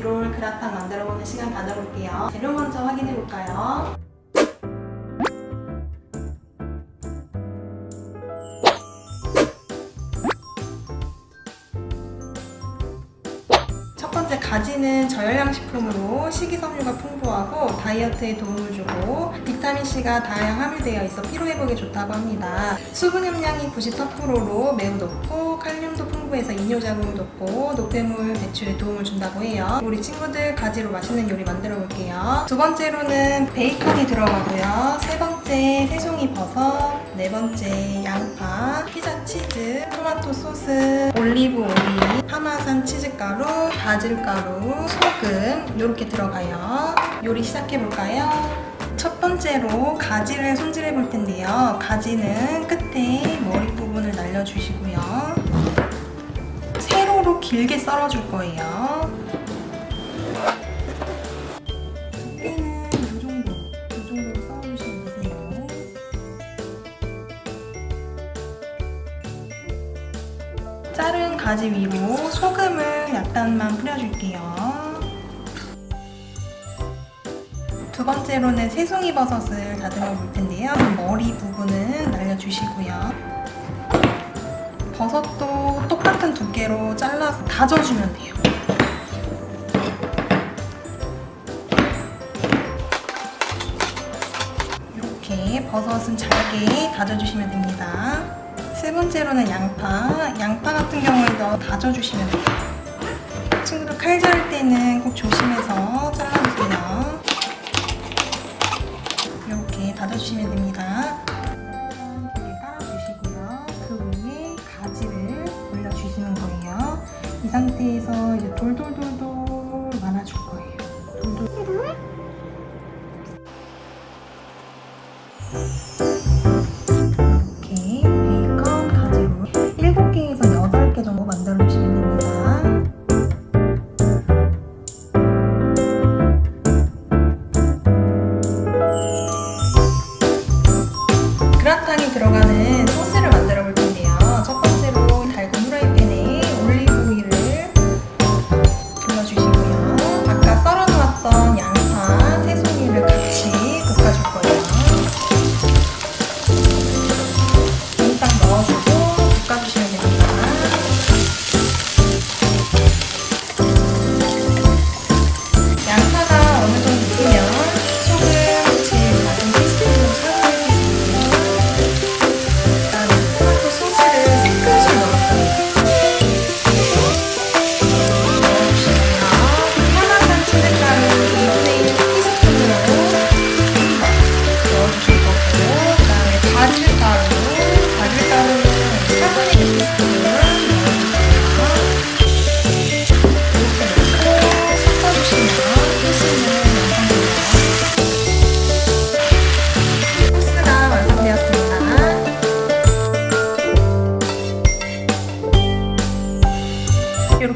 가지롤 그라탕 만들어 보는 시간 가져볼게요. 재료 먼저 확인해 볼까요? 가지는 저열량 식품으로 식이섬유가 풍부하고 다이어트에 도움을 주고 비타민 C가 다량 함유되어 있어 피로 회복에 좋다고 합니다. 수분 함량이 98%로 매우 높고 칼륨도 풍부해서 이뇨 작용이 높고 노폐물 배출에 도움을 준다고 해요. 우리 친구들 가지로 맛있는 요리 만들어 볼게요. 두 번째로는 베이컨이 들어가고요. 세 번째 새송이 버섯, 네 번째 양파, 피자 치즈, 토마토 소스, 올리브 오일, 파마산 치즈가루, 바질가루, 소금 이렇게 들어가요. 요리 시작해 볼까요? 첫 번째로 가지를 손질해 볼 텐데요. 가지는 끝에 머리 부분을 날려주시고요. 세로로 길게 썰어 줄 거예요. 자른 가지 위로 소금을 약간만 뿌려줄게요. 두 번째로는 새송이 버섯을 다듬어 볼 텐데요. 머리 부분은 날려주시고요. 버섯도 똑같은 두께로 잘라서 다져주면 돼요. 이렇게 버섯은 잘게 다져주시면 됩니다. 세 번째로는 양파. 양파 같은 경우에도 다져주시면 돼요. 친구들 칼 자를 때는 꼭 조심해서 잘라주세요. 이렇게 다져주시면 됩니다. 이렇게 깔아주시고요. 그 위에 가지를 올려주시는 거예요. 이 상태에서 이제 돌돌돌돌 말아줄 거예요. 돌돌.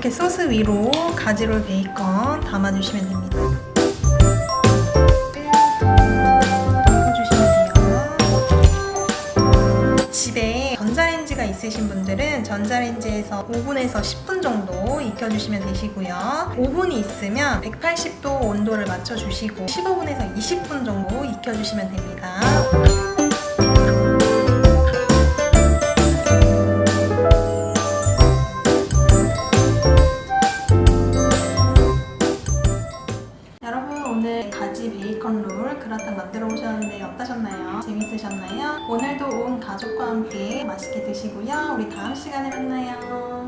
이렇게 소스 위로 가지롤 베이컨 담아주시면 됩니다. 섞어주시면 돼요. 집에 전자레인지가 있으신 분들은 전자레인지에서 5분에서 10분 정도 익혀주시면 되시고요. 오븐이 있으면 180도 온도를 맞춰주시고 15분에서 20분 정도 익혀주시면 됩니다. 만들어 보셨는데 어떠셨나요? 재밌으셨나요? 오늘도 온 가족과 함께 맛있게 드시고요. 우리 다음 시간에 만나요.